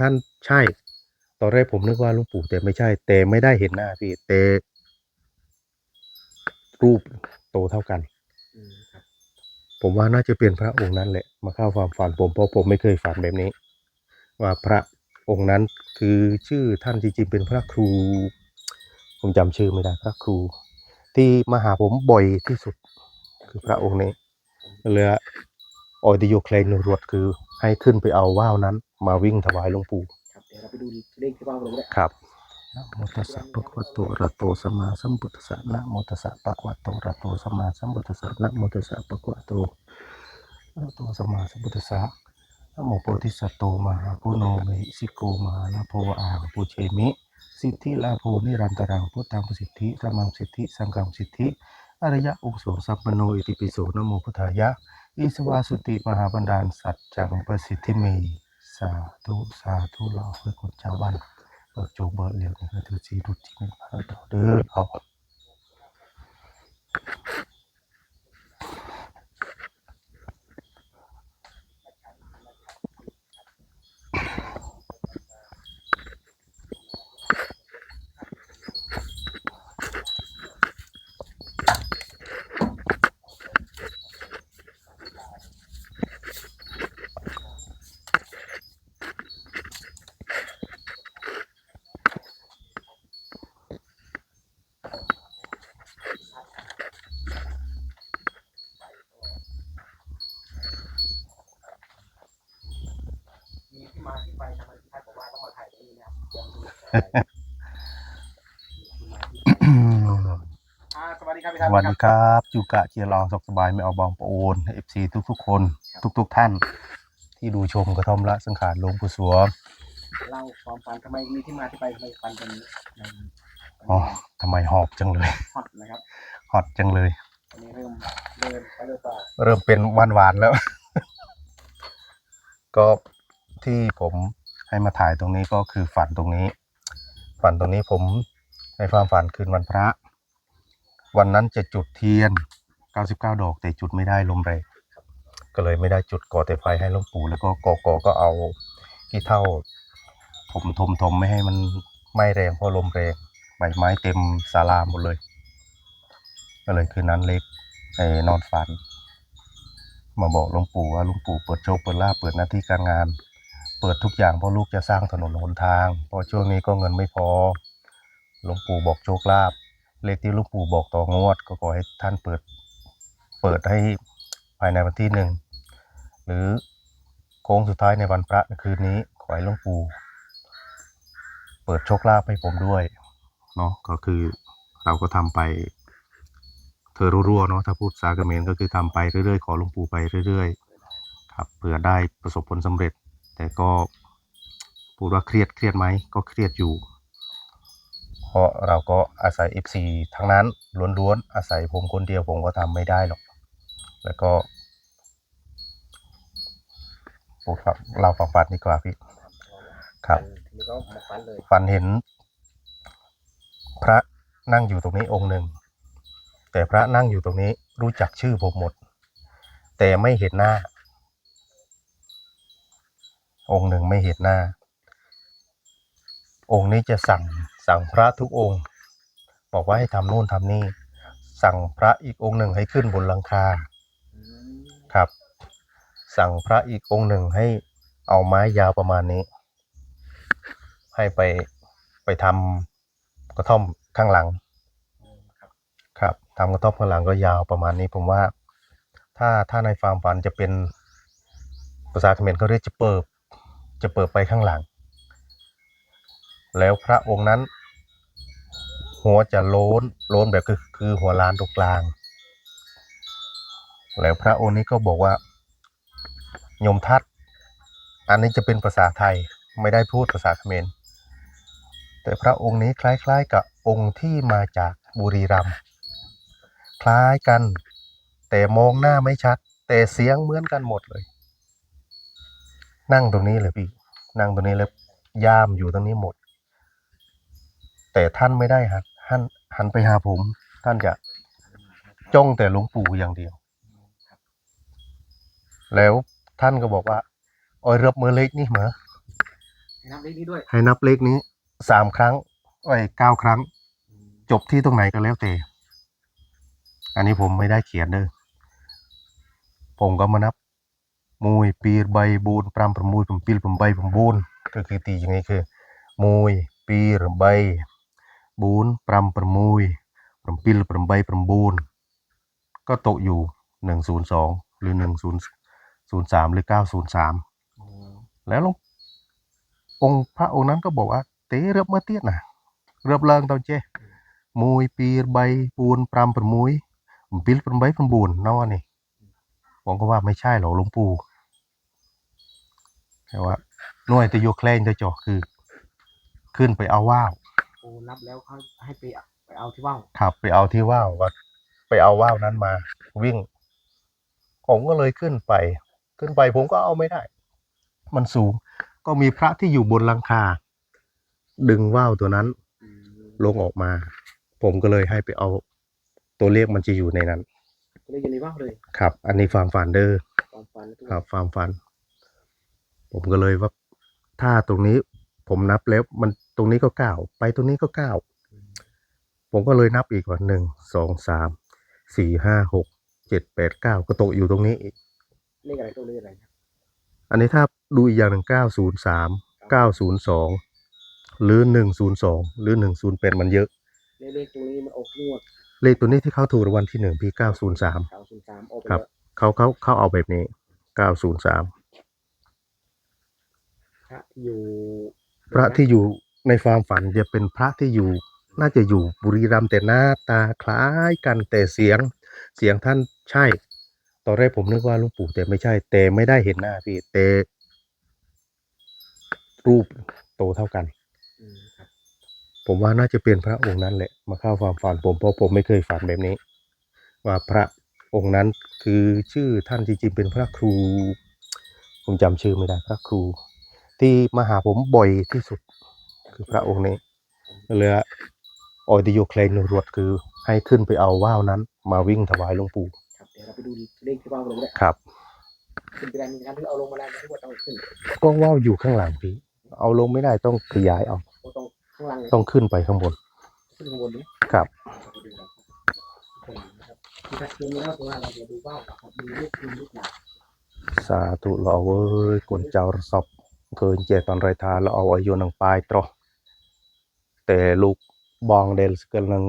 ท่านใช่ ตอนแรกผมนึกว่าลุงปู่แต่ไม่ใช่ แต่ไม่ได้เห็นหน้าพี่แต่รูปโตเท่ากัน ผมว่าน่าจะเป็นพระองค์นั้นแหละ มาเข้าความฝันผมเพราะผมไม่เคยฝันแบบนี้ ว่าพระองค์นั้นคือชื่อท่านจริงๆเป็นพระครู ผมจำชื่อไม่ได้พระครู ที่มาหาผมบ่อยที่สุด คือพระองค์นี้เลยออยติโยเคลนรวดคือให้ขึ้นไปเอาว่าวนั้น มาวิ่งถวายหลวงปู่ครับเดี๋ยวเราไปดูเลขที่ว่าวเลยก็ได้ครับ นะโมตัสสะภะคะวะโตอะระหะโตสัมมาสัมพุทธัสสะนะโมตัสสะภะคะวะโตอะระหะโตสัมมาสัมพุทธัสสะนะโมตัสสะภะคะวะโตอะระหะโตสัมมาสัมพุทธัสสะนะโมโพธิสัตว์โตมหาปุโนเมหิสิโกมหาลาโพอาหปุเชมิ สิทธิลาโพนิรันตรังพุทธังสิทธิธรรมังสิทธิสังฆังสิทธิอริยะอุโสสัพพโนอิติปิโสนะโมพุทธายะอิสวาสุติมหาบันดาลสัจจังประสิทธิเม สาธุสาธุเราเพื่อคนชาวบ้านเปิดโจเบิร์เรียวนี่ก็ถือสีรุจิไม่พลาดต่อเด้อเอา มีที่มาที่ไปทำไมท่านบอกว่าต้องมาถ่ายตรงนี้นะครับเดี๋ยวดูอ่า สวัสดีครับพี่สท่านวัสดีครับจูกะเชียร์ลองสุขสบายไม่เอาบองประโอนเอฟซีทุกๆ คน ทุก ๆ ท่าน ที่ดูชมกระท่อมละสังขารหลวงปู่สวงเล่าความฝันทำไมมีที่มาที่ไปทำไมฝันเป็นในอ๋อทำไมหอบจังเลยฮอตนะครับฮอตจังเลยวันนี้เริ่มเริ่มไปเริ่มต่อเริ่มเป็นหวานหวานๆแล้ว ก็ที่ผมให้มาถ่ายตรงนี้ก็คือฝันตรงนี้ ฝันตรงนี้ผมในความฝันคืนวันพระ วันนั้นจะจุดเทียน 99 ดอก แต่จุดไม่ได้ลมแรงก็เลยไม่ได้จุดก่อแต่ไฟให้หลวงปู่แล้วก็กอกอก็เอากี่เท่าถมถมถมไม่ให้มันไหม้แรงเพราะลมแรงใบไม้เต็มศาลาหมดเลย ก็เลยคืนนั้นเล็กไอนอนฝัน มาบอกหลวงปู่ว่าหลวงปู่เปิดโชคเปิดลาเปิดหน้าที่การงาน เปิดทุกอย่างเพราะลูกจะสร้างถนนหนทางเพราะช่วงนี้ก็เงินไม่พอหลวงปู่บอกโชคลาภเลขที่หลวงปู่บอกต่องวด ก็ขอให้ท่านเปิด เปิดให้ภายในวันที่หนึ่งหรือโค้งสุดท้ายในวันพระคืนนี้ขอให้หลวงปู่เปิดโชคลาภให้ผมด้วยเนาะก็คือเราก็ทำไปเธอรั่วๆเนาะถ้าพูดสากเมรก็คือทำไปเรื่อยๆขอหลวงปู่ไปเรื่อยๆ ครับเผื่อได้ประสบผลสำเร็จ แต่ก็พูดว่าเครียดเครียดไหมก็เครียดอยู่ เพราะเราก็อาศัย FC ทั้งนั้นล้วนๆอาศัยผมคนเดียวผมก็ทำไม่ได้หรอก แล้วก็พูดครับเราฝังฝันดีกว่าพี่ครับทีนี้ก็มาฝันเลยฝันเห็น พระนั่งอยู่ตรงนี้องค์หนึ่งแต่พระนั่งอยู่ตรงนี้รู้จักชื่อผมหมด แต่ไม่เห็นหน้า องค์หนึ่งไม่เห็นหน้า องค์นี้จะสั่งสั่งพระทุกองค์ บอกว่าให้ทำนู่นทำนี่ สั่งพระอีกองค์หนึ่งให้ขึ้นบนหลังคาครับ สั่งพระอีกองค์หนึ่งให้เอาไม้ยาวประมาณนี้ ให้ไปไปทำกระท่อมข้างหลัง ครับครับทำกระท่อมข้างหลังก็ยาวประมาณนี้ ผมว่า ถ้าถ้าในฟาร์มฝันจะเป็นภาษาเขมรเขาเรียกจะเปิบ จะเปิดไปข้างหลัง แล้วพระองค์นั้น หัวจะโล้นโล้นแบบคือคือหัวล้านตรงกลาง แล้วพระองค์นี้ก็บอกว่า ยมทัดอันนี้จะเป็นภาษาไทยไม่ได้พูดภาษาเขมรแต่พระองค์นี้คล้ายๆ กับองค์ที่มาจากบุรีรัมย์คล้ายกัน แต่มองหน้าไม่ชัด แต่เสียงเหมือนกันหมดเลย นั่งตรงนี้เลยพี่ นั่งตรงนี้แล้วย่ามอยู่ตรงนี้หมด แต่ท่านไม่ได้หันหันหันไปหาผม ท่านจะจ้องแต่หลวงปู่อย่างเดียว แล้วท่านก็บอกว่าโอ้ยเรือบมือเล็กนี่เหมอให้นับเลขนี้ด้วย ให้นับเลขนี้สามครั้งไอ้ยเก้าครั้ง จบที่ตรงไหนก็แล้วแต่ อันนี้ผมไม่ได้เขียนเด้อผมก็มานับ มวยปีรใบบูนปรำประมูลผมปิลผมใบผมบูนก็คือตีอย่างนี้คือมวยปีรใบบูนปรำประมูลผมปิลผมใบผมบูนก็ตกอยู่หนึ่งศูนย์สองหรือหนึ่งศูนย์ศูนย์สามหรือเก้าศูนย์สามแล้วหลวงองค์พระองค์นั้นก็บอกว่าเตะเรือบเมื่อเตี้ยนะเรือบเลิงตอนเจมวยปีรใบปูนปรำประมุยผมปิลประใบประบูนเนอนี่ผมก็ว่าไม่ใช่หรอกหลวงปู่ แต่ว่าหน่วยแตะโยแคลงแตะจอคือ ขึ้นไปเอาว่าวโอ้นับแล้วเขาให้ไปเอาไปเอาที่ว่าวขับไปเอาที่ว่าวก็ไปเอาว่าวนั้นมา วิ่ง ผมก็เลยขึ้นไป ขึ้นไปผมก็เอาไม่ได้ มันสูง ก็มีพระที่อยู่บนหลังคา ดึงว่าวตัวนั้นอืมลงออกมา ผมก็เลยให้ไปเอา ตัวเลขมันจะอยู่ในนั้นก็เลยอยู่ในว่าวเลย ครับ อันนี้ฟาร์มฟันเดอร์ความฝันแล้วทุกครับฟาร์มฟัน ผมก็เลยว่า ถ้าตรงนี้ผมนับแล้วมันตรงนี้ก็เก้าไปตรงนี้ก็เก้าอืมผมก็เลยนับอีกว่าหนึ่งสองสามสี่ห้าหกเจ็ดแปดเก้าก็ตกอยู่ตรงนี้อีกเลขอะไรตัวเลขอะไรครับอันนี้ถ้าดูอีกอย่างหนึ่งเก้าศูนย์สามเก้าศูนย์สองหรือหนึ่งศูนย์สองหรือหนึ่งศูนย์เป็นมันเยอะเลขเลขตัวนี้มันออกงวดเลขตัวนี้ที่เขาถูกรางวัลที่หนึ่งพี่เก้าศูนย์สามเก้าศูนย์สามออกไปครับแล้วเขาเขาเขาเอาแบบนี้เก้าศูนย์สามพ ระที่อยู่พระที่อยู่ในความฝันจะเป็นพระที่อยู่ น่าจะอยู่บุรีรัมย์แต่หน้าตาคล้ายกันแต่เสียง เสียงท่านใช่ ตอนแรกผมนึกว่าหลุงปู่แต่ไม่ใช่ แต่ไม่ได้เห็นหน้าพี่แต่รูปโตเท่ากัน อืมครับผมว่าน่าจะเป็นพระองค์นั้นแหละ มาเข้าความฝันผมเพราะผมไม่เคยฝันแบบนี้ ว่าพระองค์นั้นคือชื่อท่านจริงๆเป็นพระครู ผมจำชื่อไม่ได้พระครู ที่มาหาผมบ่อยที่สุด คือพระองค์นี้ก็เลยว่าออยติโยเคลนรวดคือ ให้ขึ้นไปเอาว่าวนั้น มาวิ่งถวายหลวงปู่ครับเดี๋ยวเราไปดูเลขที่ว่าวเลยก็ได้ครับขึ้นไปได้มีการที่เอาลงมาได้ไหมที่ว่าต้องขึ้นก็ว่าวอยู่ข้างหลังพี่เอาลงไม่ได้ต้องขยายเอาโอ้ต้องข้างล่างเลยต้องขึ้นไปข้างบนขึ้นข้างบนนี้ครับเราไปดูกันคนนะครับที่ถ้าเทียนแล้วตัวเราจะดูว่าวครับดูลูกดูลูกหลานสาธุเราเว้ยกวนเจ้าระสอบ เคยเจตอนไรทาเราเอาอายุนังปลายตรอแต่ลูกบองเดลสกลนัง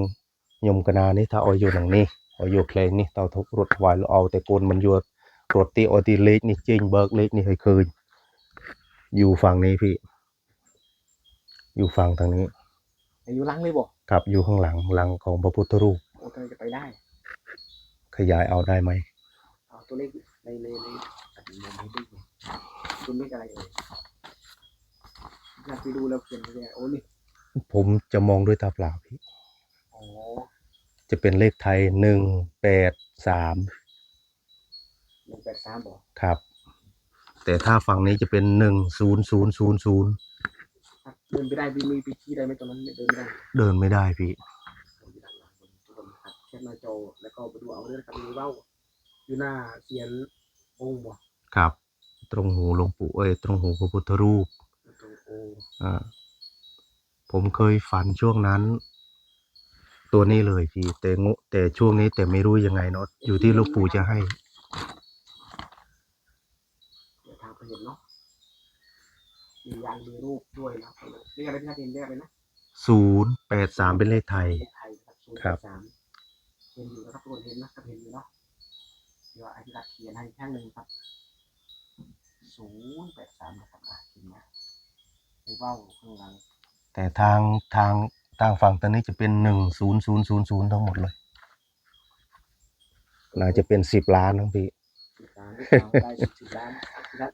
ยมกนานี่ถ้าเอาอยู่นังนี่เอาอยู่เคลนี่เตาทุกรถไวเราเอาแต่โกนมันอยู่รถตีเอาตีเล็กนี่จริงเบิกเล็กนี่ให้เคยอยู่ฝั่งนี้พี่ อยู่ฝั่งทางนี้อายุล้างเลยบอกครับอยู่ข้างหลังหลังของพระพุทธรูปโอ้ทำไมจะไปได้ ขยายเอาได้ไหมเอาตัวเลขในในในอันนี้ในเลขเนี่ยคุณเลขอะไรเอ่ย อยากไปดูแล้วเขียนไปเลยโอ้นี่ผมจะมองด้วยตาเปล่าพี่ โอ้จะเป็นเลขไทยหนึ่งแปดสามหนึ่งแปดสามบอกครับ แต่ถ้าฝั่งนี้จะเป็นหนึ่งศูนย์ศูนย์ศูนย์ศูนย์ครับเดินไปได้มีมีไปขี้ได้ไหมตอนนั้นเดินไม่ได้ เดินไม่ได้พี่ ผมอยู่ด้านหลังบนทุกคนครับแคปหน้าจอแล้วก็ไปดูเอาเรื่องครับมีเว้าอยู่หน้าเซียนองค์บ่ครับ ตรงหูหลวงปู่เอ้ยตรงหูพระพุทธรูปตรงโอ้อ่าผมเคยฝันช่วงนั้น ตัวนี้เลยพี่แต่งุแต่ช่วงนี้แต่ไม่รู้ยังไงเนาะอยู่ที่หลวงปู่จะให้เดี๋ยวทางไปเห็นเนาะมียันมีรูปด้วยนะเรียกอะไรที่ท่านเห็นเรียกอะไรนะศูนย์แปดสามเป็นเลขไทย เลขไทยนะครับศูนย์ครัแปบดสามเห็นอยู่นะครับทุกคนเห็นนะครับเห็นอยู่เนาะเดี๋ยวอธิษฐานเขียนให้อีกข้างหนึ่งครับศูนย์แปดสามนะครับอะเห็นไหม ในเว้าข้างหลังแต่ทางทางทางฝั่งตอนนี้จะเป็นหนึ่งศูนย์ศูนย์ศูนย์ศูนย์ทั้งหมดเลย น่าจะเป็นสิบล้านทั้งพี่ สิบล้านหรือเปล่าได้สิบสิบล้านที่นัด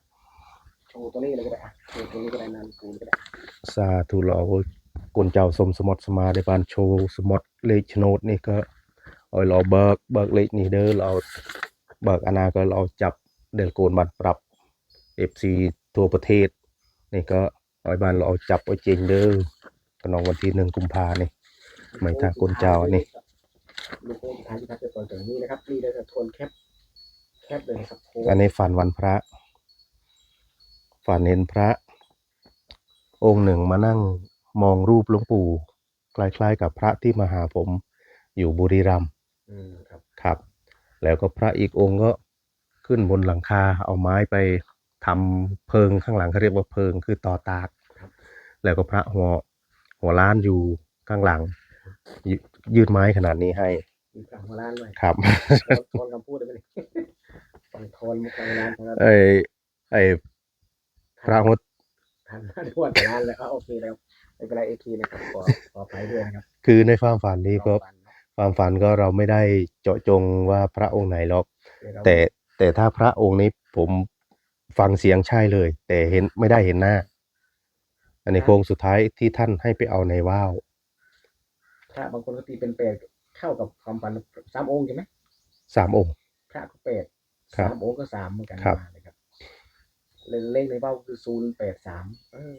โชว์ตัวเลขเลยก็ได้อะโชว์ตัวเลขก็ได้นามกูลก็ได้สาธุเรากนเจ้าสมสมดสมาได้บานโชว์สมดเลขโฉนดนี่ก็เอาเราเบิกเบิกเลขนี่เด้อเราเบิกอนาก็เราจับเดลโกนบันปรับเอฟซีทั่วประเทศ นี่ก็ เอาบ้านเราเอาจับเอาจริงเด้อขนองวันที่หนึ่งกุมภานี่ไม่ทางกลเจ้าอันนี้ลูกโป่งสุดท้ายที่ทัดจะตอนจากนี้นะครับนี่เราจะทวนแคปแคปเลยนะครับโค้ดอันนี้ฝันวันพระ ฝันเห็นพระ องค์หนึ่งมานั่งมองรูปหลวงปู่คล้ายๆกับพระที่มาหาผมอยู่บุรีรัมย์อืมครับครับ แล้วก็พระอีกองค์ก็ขึ้นบนหลังคาเอาไม้ไปทำเพิงข้างหลังเขาเรียกว่าเพิงคือต่อตากครับ แล้วก็พระหัวหัวล้านอยู่ข้างหลังยยืดไม้ขนาดนี้ให้มีกลางหัวล้านด้วยครับทอนคำพูดได้ไหมเนี่ยต้องทอนมุกกลางล้านนะครับไอ้ไอ้พระหัวทันทวนล้านเลยเอาโอเคแล้วไม่เป็นไรเอทีนะครับขอขอไปด้วยนะครับ คือในความฝันนี้ก็รอฟันเนอะความฝันก็เราไม่ได้เจาะจงว่าพระองค์ไหนหรอกเดี๋ยวเราแต่แต่ถ้าพระองค์นี้ผมฟังเสียงใช่เลย แต่เห็นไม่ได้เห็นหน้า อันนี้โค้งสุดท้ายที่ท่านให้ไปเอาในว่าวพระบางคนก็ตีเป็นแปดเข้ากับความฝันสามองค์ใช่ไหมสามองค์ พระก็แปดครับ สามองค์ก็สามเหมือนกันครับนะครับเลขเลขในเบ้าคือศูนย์แปดสามเออ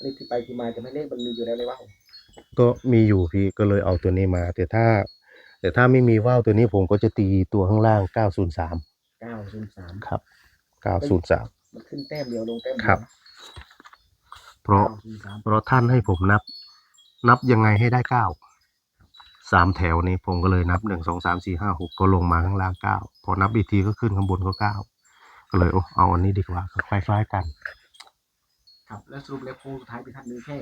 เลขที่ไปที่มาจะไม่เลขมันมีอยู่แล้วในเบ้าก็มีอยู่พี่ก็เลยเอาตัวนี้มา แต่ถ้า แต่ถ้าไม่มีว่าวตัวนี้ผมก็จะตีตัวข้างล่าง 903 เก้าศูนย์สามครับ 903 มันขึ้นแต้มเดียวลงแต้มเดียวครับ เพราะเก้าศูนย์สามเพราะท่านให้ผมนับ นับยังไงให้ได้เก้าสามแถวนี้ผมก็เลยนับหนึ่งสองสามสี่ห้าหกก็ลงมาข้างล่างเก้าพอนับอีกทีก็ขึ้นข้างบนก็เก้าก็เลยโอ้เอาอันนี้ดีกว่าคล้ายๆกัน ครับแล้วสรุปแล้วโค้งสุดท้ายเป็นท่านมีแค่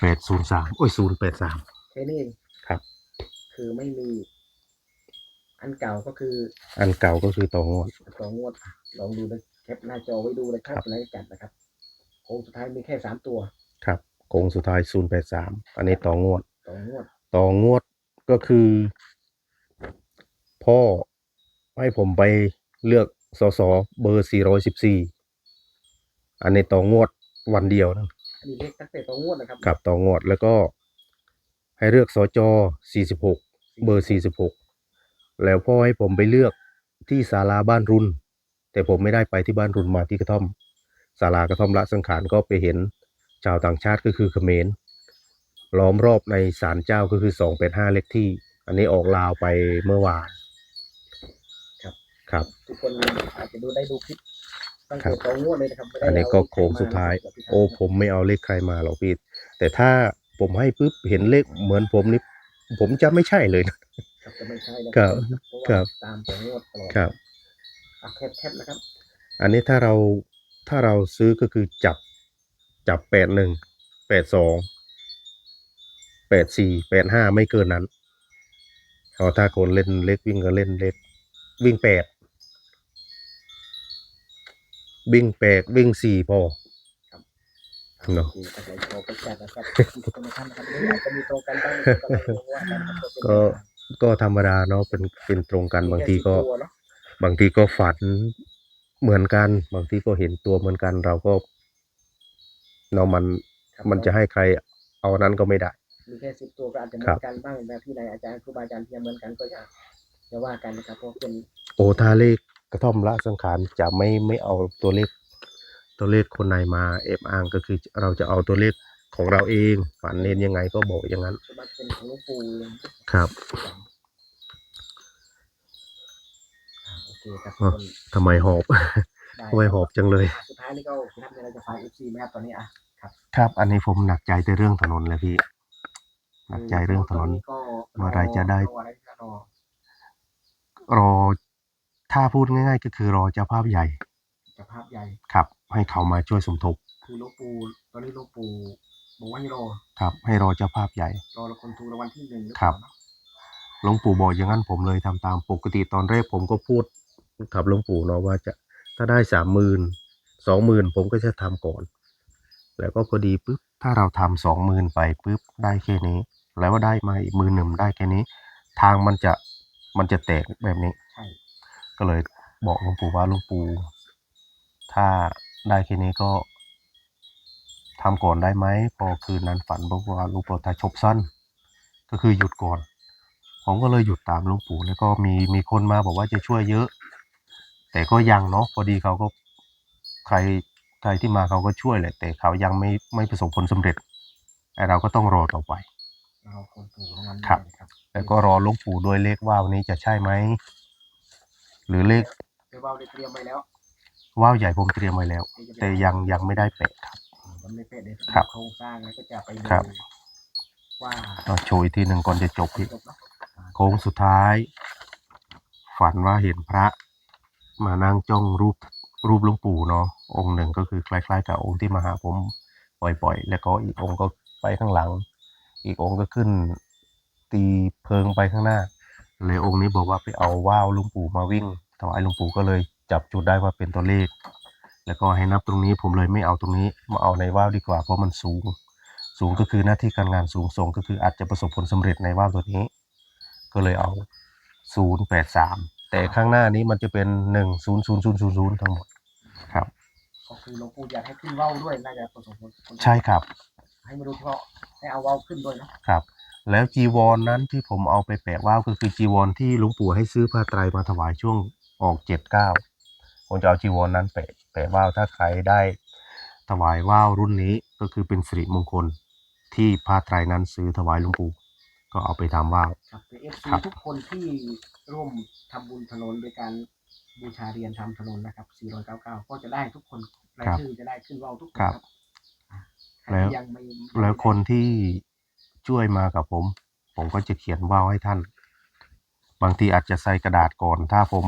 แปดศูนย์สามโอ้ยศูนย์แปดสามแค่นี้เองครับ คือไม่มี อันเก่าก็คือ อันเก่าก็คือต่องวดต่องวดอะลองดูนะแคปหน้าจอไว้ดูเลยครับครับในจัดนะครับโค้งสุดท้ายมีแค่สามตัวครับโค้งสุดท้ายศูนย์แปดสามอันนี้ต่องวด ต่องวดต่องวดก็คือ พ่อให้ผมไปเลือกสสเบอร์สี่ร้อยสิบสี่อันนี้ต่องวดวันเดียวนะอันนี้เลขตั้งแต่ต่องวดนะครับกับต่องวดแล้วก็ให้เลือกสจสี่สิบหกเบอร์สี่สิบหกแล้วพ่อให้ผมไปเลือกที่ศาลาบ้านรุนแต่ผมไม่ได้ไปที่บ้านรุนมาที่กระท่อม ศาลากระท่อมละสังขารก็ไปเห็นชาวต่างชาติก็คือเขมรล้อมรอบในศาลเจ้าก็คือสองเป็นห้าเลขที่ อันนี้ออกลาวไปเมื่อวานครับครับ ทุกคนอาจจะดูได้ดูคลิปตั้งครัแต่บต่องวดเลยนะครับไม่ได้อันนี้ก็เาโค้งสุดท้ายเลขใครมโอ้ผมไม่เอาเลขใครมาหรอกพี่แต่ถ้าผมให้ปุ๊บเห็นเลขเหมือนผมนี่ผมจะไม่ใช่เลยนะครับจะไม่ใช่นะครับเพราะว่าครับตามต่องวดตลอดครับอะแคปแคปนะครับ อันนี้ถ้าเรา ถ้าเราซื้อก็คือจับจับแปดหนึ่งแปดสองแปดสี่แปดห้าไม่เกินนั้นเอาถ้าคนเล่นเล็กวิ่งก็เล่นเล็ก วิ่งแปดวิ่งแปดวิ่งสี่พอเนอะโอเคครับเดี๋ยวโชว์ไปจัดนะครับทุกคนนะครับนะครับเดี๋ยวอาจจะมีตรงกันบ้างไม่ตรงกันบ้างเพราะว่าการทำตัวเป็นก็ก็ธรรมดาเนาะเป็นเป็นตรงกันบางทีก็มีแค่สิตัวเนอะบางทีก็ฝัน เหมือนกัน บางทีก็เห็นตัวเหมือนกัน เราก็เนาะมันครับมันจะให้ใครเอานั้นก็ไม่ได้ มีแค่สิบตัวก็อาจจะเหมืครัอบนกันบ้างแบบที่ไหนอาจารย์ครูบาอาจารย์ที่เหมือนกันก็อย่าอย่าว่ากันนะครับเพราะเป็นโอ้ถ้าเลขกระท่อมละสังขารจะไม่ไม่เอาตัวเลข ตัวเลขคนไหนมาเอบอ้างก็คือเราจะเอาตัวเลขของเราเองฝันเน้นยังไงก็บอกอย่างนั้น สมบัติเป็นของหลวงปู่เลย ครับ อ่าโอ เคครับอะทุกคนทำไมหอบได้ทำไมหอบจังเลย สุดท้ายนี่ก็พี่นัทมีอะไรจะฝากเอฟซีไหมครับตอนนี้อะครับ อันนี้ผมหนักใจแต่เรื่องถนนเลยพี่ หนักใจเรื่องถนน ก็เมื่อไหรจะได้รออะไรก็รอรอ ถ้าพูดง่าย ๆ ก็คือรอเจ้าภาพใหญ่เจะภาพใหญ่ครับ ให้เขามาช่วยสมทบคือหลวงปู่ตอนนี้หลวงปู่บอกว่าให้รอครับ ให้รอเจ้าภาพใหญ่ รอละคนถูกรางวัลที่หนึ่งหอครับเปล่าเนอะหลวงปู่บอกอย่างนั้นผมเลยทำตามปกติตอนแรกผมก็พูด กับหลวงปู่เนาะว่าจะถ้าได้สามหมื่นสองหมื่นผมก็จะทำก่อน แล้วก็พอดีปุ๊บถ้าเราทำสองหมื่นไปปุ๊บได้แค่นี้ แล้วว่าได้มาอีกหมื่นหนึ่งได้แค่นี้ ทางมันจะมันจะแตกแบบนี้ก็เลยบอกหลวงปู่ว่าหลวงปู่ถ้าได้แค่นี้ก็ทำก่อนได้ไหมพอคืนนั้นฝันบอกว่าหลวงปู่ถ้าชบสั้น ก็คือหยุดก่อน ผมก็เลยหยุดตามหลวงปู่แล้วก็มีมีคนมาบอกว่าจะช่วยเยอะ แต่ก็ยังเนาะพอดีเขาก็ใครใครที่มาเขาก็ช่วยแหละ แต่เขายังไม่ไม่ประสบผลสำเร็จไอเราก็ต้องรอต่อไปเราคนถูกรางวัลครับนะครับ แล้วก็รอหลวงปู่ด้วยเลขว่าวนี้จะใช่ไหมหรือเลขเดี๋ยวเราได้เตรียมไว้แล้วว่าวใหญ่ผมเตรียมไว้แล้วที่จะไปแต่ยังยังไม่ได้แปะครับอำเร็จเดี๋ยวครับโครงสร้างแล้วก็จะไปดูครับว่าก็โชว์อีกทีหนึ่งก่อนจะจบพี่จบเนาะอ่าโค้งสุดท้าย ฝันว่าเห็นพระ มานั่งจ้องรูปรูปหลวงปู่เนาะองค์หนึ่งก็คือคล้าย ๆ กับองค์ที่มาหาผมบ่อยๆ แล้วก็อีกองค์ก็ไปข้างหลัง อีกองค์ก็ขึ้น ตีเพิงไปข้างหน้า เลยองค์นี้บอกว่าไปเอาว่าวหลุงปู่มาวิ่งถวายหลุงปู่ก็เลยจับจุดได้ว่าเป็นตัวเลข แล้วก็ให้นับตรงนี้ผมเลยไม่เอาตรงนี้มาเอาในว่าวดีกว่าเพราะมันสูง สูงก็คือหน้าที่การงานสูงส่งก็คืออาจจะประสบผลสำเร็จในว่าวตัวนี้ ก็เลยเอา083 แต่ข้างหน้านี้มันจะเป็น1000000ทั้งหมดครับก็คือหลวงปู่อยากให้ขึ้นว่าวด้วยน่าจะประสบผลผลใช่ครับ ให้มาดูเฉพาะให้เอาว่าวขึ้นด้วยเนาะครับ แล้วจีวรนนั้นที่ผมเอาไปแปะว่าวก็คือจีวรที่หลวงปู่ให้ซื้อผ้าไตรมาถวายช่วงออกเจ็ดเก้าผมจะเอาจีวรนนั้นแปะแปะว่าวถ้าใครได้ถวายว่าวรุ่นนี้ก็คือเป็นสิริมงคลที่ผ้าไตรนั้นซื้อถวายหลวงปู่ ก็เอาไปทำว่าว ครับเอฟคซีรับ ทุกคนที่ร่วมทำบุญถนนโดยการบูชาเรียนทำถนนนะครับ 499 ก็จะได้ทุกคนรายชื่อจะได้ขึ้นว่าวทุกคนครับอ่าใครแล้ว ที่ยังไม่แล้วคนที่ช่วยมากับผม ผมก็จะเขียนว่าวให้ท่าน บางทีอาจจะใส่กระดาษก่อน ถ้าผม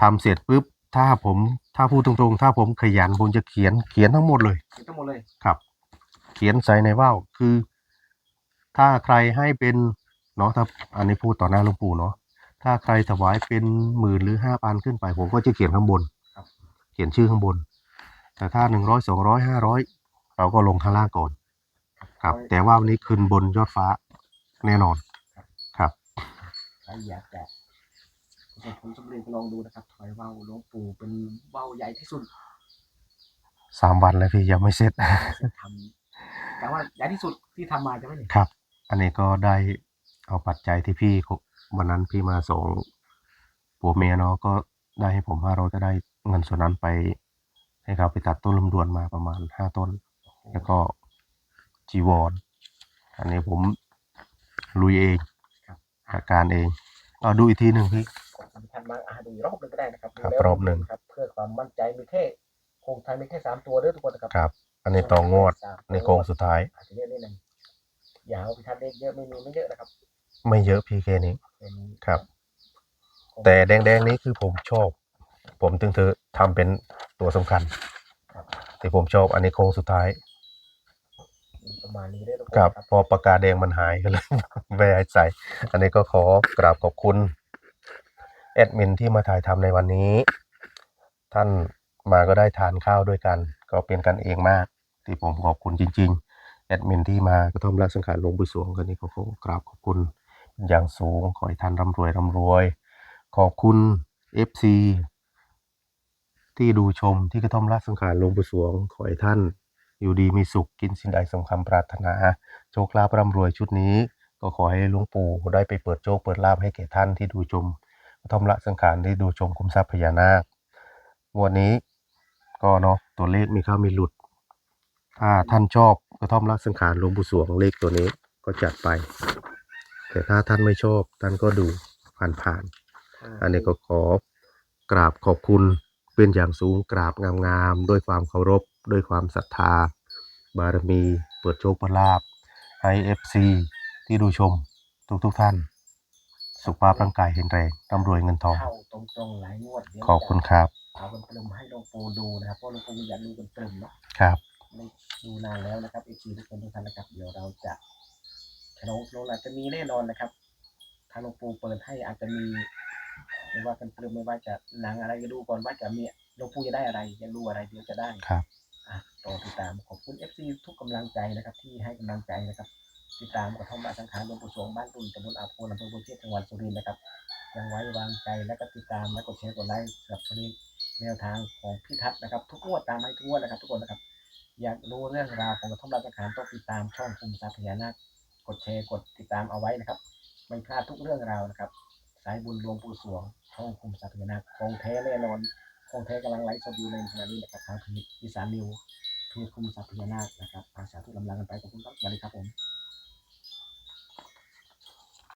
ทำเสร็จปุ๊บ ถ้าผม ถ้าพูดตรงๆ ถ้าผมขยันผมจะเขียนเขียนทั้งหมดเลย เขียนทั้งหมดเลย ครับ เขียนใส่ในว่าวคือ ถ้าใครให้เป็นเนาะถ้าอันนี้พูดต่อหน้าหลวงปู่เนาะถ้าใครถวายเป็นหมื่นหรือห้าพันขึ้นไป ผมก็จะเขียนข้างบนครับเขียนชื่อข้างบน แต่ถ้าหนึ่งร้อยสองร้อยห้าร้อยเราก็ลงข้างล่างก่อน ครับ แต่ว่าวันนี้ขึ้นบนยอดฟ้าแน่นอนครับใครอยากจะประสบผลสำเร็จก็ลองดูนะครับถอยว่าวหลวงปู่เป็นว่าวใหญ่ที่สุดสามวันแล้วพี่ยังไม่เสร็จทำแต่ว่าใหญ่ที่สุดที่ทำมาจะไม่เห็นครับ อันนี้ก็ได้เอาปัจจัยที่พี่เขาวันนั้นพี่มาส่งผัวเมียเนาะก็ได้ให้ผมห้าร้อยก็ได้เงินส่วนนั้นไป ให้เขาไปตัดต้นลำดวนมาประมาณห้าต้น แล้วก็จีวรอันนี้ผมลุยเองครับจัดการเองเอาดูอีกทีหนึ่งพี่สำคัญมากอะดูอีกรอบหนึ่งก็ได้นะครับครับดูแล้วรอบหนึ่งครับ เพื่อความมั่นใจมีแค่โครงไทยมีแค่สามตัวเด้อทุกคนนะครับครับ อันนี้ต่องวดสามในโค้งสุดท้ายอาจจะเยอะนิดนึง อย่าเอาพิทัศน์เลขเยอะไม่มีไม่เยอะนะครับ ไม่เยอะพี่แค่นี้เป็นครับ แต่แดงๆนี้คือผมชอบ ผมถึงเธอทำเป็นตัวสำคัญครับที่ผมชอบอันนี้โค้งสุดท้ายประมาณนี้เด้อทุกคนครับครับ พอปากกาแดงมันหายก็เลยไม่ให้ใส่ อันนี้ก็ขอกราบขอบคุณแอดมินที่มาถ่ายทำในวันนี้ ท่านมาก็ได้ทานข้าวด้วยกัน ก็เป็นกันเองมาก ที่ผมขอบคุณจริง ๆ แอดมินที่มากระท่อมละสังขารลงปู่สวงกันนี้ก็ขอกราบขอบคุณอย่างสูงขอให้ท่านร่ำรวยร่ำรวย ขอบคุณ FC ที่ดูชมที่กระท่อมละสังขารลงปู่สวง ขอให้ท่าน อยู่ดีมีสุขกินสิ่งใดสมคำปรารถนา โชคลาภร่ำรวยชุดนี้ ก็ขอให้หลวงปู่ได้ไปเปิดโชคเปิดลาภให้แก่ท่านที่ดูชมกระท่อมละสังขารที่ดูชมคุมทรัพย์พญานาคงวดนี้ก็เนาะตัวเลขมีเข้ามีหลุด ถ้าท่านชอบ กระท่อมละสังขารหลวงปู่สวงเลขตัวนี้ก็จัดไป แต่ถ้าท่านไม่ชอบท่านก็ดูผ่านๆอันนี้ก็ขอกราบขอบคุณเป็นอย่างสูงกราบงามๆด้วยความเคารพ ด้วยความศรัทธา บารมี เปิดโชคประลาภให้เอฟซีที่ดูชมทุกๆท่าน สุขภาพร่างกายแข็งแรงร่ำรวยเงินทอง เข้าตรงๆหลายงวดเดี๋ยวขอบคุณครับเอาเป็นเติมให้หลวงปู่ดูนะครับเพราะหลวงปู่อยากดูเป็นเติมเนาะครับ ไม่ดูนานแล้วนะครับเอซีทุกคนทุกท่านนะครับ เดี๋ยวเราจะฉลองฉลองอาจจะมีแน่นอนนะครับ ทางหลวงปู่เปิดให้อาจจะมีไม่ว่ากันเติมไม่ว่าจะหนังอะไรก็ดูก่อนว่าจะมีหลวงปู่จะได้อะไรจะรู้อะไรเดี๋ยวจะได้ครับอะรอติดตามขอบคุณ FC ทุกกำลังใจนะครับ ที่ให้กำลังใจนะครับ ติดตามกระท่อมบ้านสังขารหลวงปู่สวงบ้านตุนตำบลอาโพนอำเภอบัวเชษจังหวัดสุรินทร์นะครับยังไว้วางใจและก็ติดตามและกดแชร์กดไลค์สำหรับวันนี้แนวทางของพี่ทัศน์นะครับ ทุกงวดตามให้ทุกงวดนะครับ ทุกคนนะครับ อยากรู้เรื่องราวของกระท่อมรานสังขารต้องติดตามช่องคุมทรัพย์พญานาคกดแชร์กดติดตามเอาไว้นะครับ ไม่พลาดทุกเรื่องราวนะครับ สายบุญหลวงปู่สวง ช่องคุมทรัพย์พญานาคคงแท้แน่นอนคงแท้กำลังไลฟ์สดอยู่ในขณะนี้นะครับทางเพจอีสานนิวเพจคุมทรัพย์พญานาคนะครับอาสาทุกกำลังกันไปขอบคุณครับสวัสดีครับผม